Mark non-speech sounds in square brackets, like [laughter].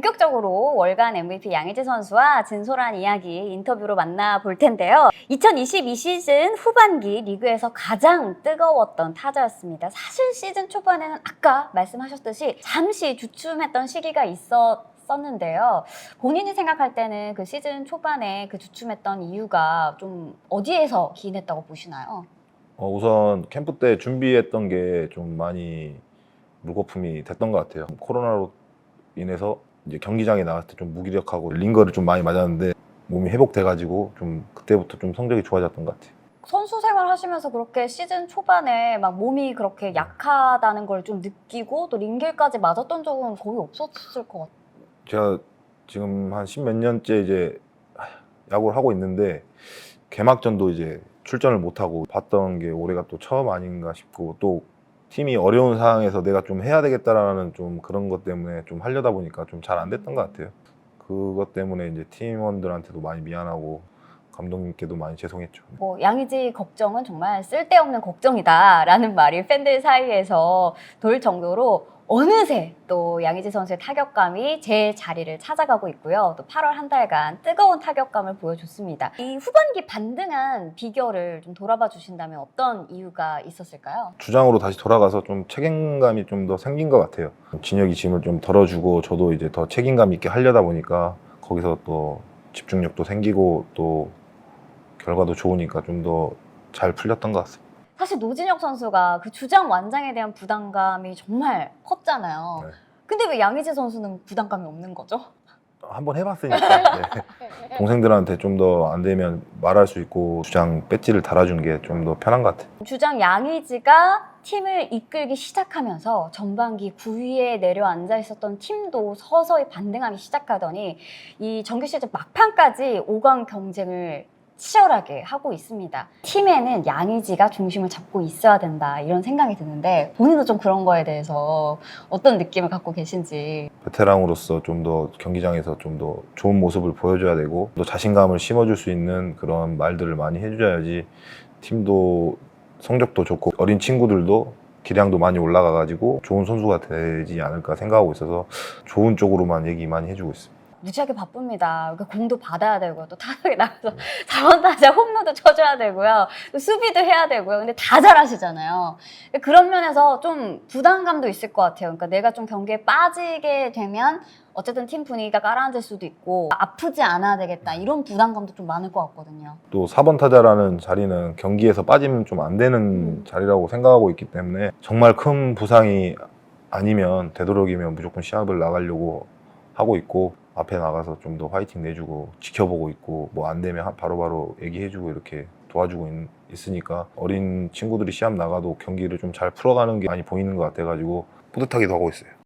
본격적으로 월간 MVP 양의지 선수와 진솔한 이야기 인터뷰로 만나볼 텐데요. 2022 시즌 후반기 리그에서 가장 뜨거웠던 타자였습니다. 사실 시즌 초반에는 아까 말씀하셨듯이 잠시 주춤했던 시기가 있었었는데요. 본인이 생각할 때는 그 시즌 초반에 그 주춤했던 이유가 좀 어디에서 기인했다고 보시나요? 어, 우선 캠프 때 준비했던 게 좀 많이 물거품이 됐던 것 같아요. 코로나로 인해서 이제 경기장에 나갔을 때 좀 무기력하고 링거를 좀 많이 맞았는데 몸이 회복돼가지고 좀 그때부터 좀 성적이 좋아졌던 것 같아요. 선수 생활 하시면서 그렇게 시즌 초반에 막 몸이 그렇게 약하다는 걸 좀 느끼고 또 링겔까지 맞았던 적은 거의 없었을 것 같아요. 제가 지금 한 십 몇 년째 이제 야구를 하고 있는데 개막전도 이제 출전을 못하고 봤던 게 올해가 또 처음 아닌가 싶고 또 팀이 어려운 상황에서 내가 좀 해야 되겠다라는 좀 그런 것 때문에 좀 하려다 보니까 좀 잘 안 됐던 것 같아요. 그것 때문에 이제 팀원들한테도 많이 미안하고 감독님께도 많이 죄송했죠. 뭐 양의지 걱정은 정말 쓸데없는 걱정이다라는 말이 팬들 사이에서 돌 정도로 어느새 또 양의지 선수의 타격감이 제 자리를 찾아가고 있고요. 또 8월 한 달간 뜨거운 타격감을 보여줬습니다. 이 후반기 반등한 비결을 좀 돌아봐 주신다면 어떤 이유가 있었을까요? 주장으로 다시 돌아가서 좀 책임감이 좀 더 생긴 것 같아요. 진혁이 짐을 좀 덜어주고 저도 이제 더 책임감 있게 하려다 보니까 거기서 또 집중력도 생기고 또 결과도 좋으니까 좀 더 잘 풀렸던 것 같습니다. 사실 노진혁 선수가 그 주장 완장에 대한 부담감이 정말 컸잖아요. 네. 근데 왜 양의지 선수는 부담감이 없는 거죠? 한번 해봤으니까 네. [laughs] 동생들한테 좀 더 안 되면 말할 수 있고 주장 배지를 달아주는 게 좀 더 편한 것 같아요. 주장 양의지가 팀을 이끌기 시작하면서 전반기 9위에 내려앉아 있었던 팀도 서서히 반등하기 시작하더니 이 정규 시즌 막판까지 5강 경쟁을 치열하게 하고 있습니다. 팀에는 양의지가 중심을 잡고 있어야 된다 이런 생각이 드는데 본인도 좀 그런 거에 대해서 어떤 느낌을 갖고 계신지 베테랑으로서 좀 더 경기장에서 좀 더 좋은 모습을 보여줘야 되고 또 자신감을 심어줄 수 있는 그런 말들을 많이 해줘야지 팀도 성적도 좋고 어린 친구들도 기량도 많이 올라가가지고 좋은 선수가 되지 않을까 생각하고 있어서 좋은 쪽으로만 얘기 많이 해주고 있습니다. 무지하게 바쁩니다. 그 공도 받아야 되고요. 또 타석에 나가서 [laughs] 4번 타자 홈런도 쳐줘야 되고요. 또 수비도 해야 되고요. 근데 다 잘하시잖아요. 그런 면에서 좀 부담감도 있을 것 같아요. 그러니까 내가 좀 경기에 빠지게 되면 어쨌든 팀 분위기가 가라앉을 수도 있고 아프지 않아야 되겠다 이런 부담감도 좀 많을 것 같거든요. 또 4번 타자라는 자리는 경기에서 빠지면 좀 안 되는 자리라고 생각하고 있기 때문에 정말 큰 부상이 아니면 되도록이면 무조건 시합을 나가려고 하고 있고 앞에 나가서 좀 더 화이팅 내주고 지켜보고 있고 뭐 안 되면 바로 바로 얘기해주고 이렇게 도와주고 있, 으니까 어린 친구들이 시합 나가도 경기를 좀 잘 풀어가는 게 많이 보이는 것 같아가지고 뿌듯하기도 하고 있어요.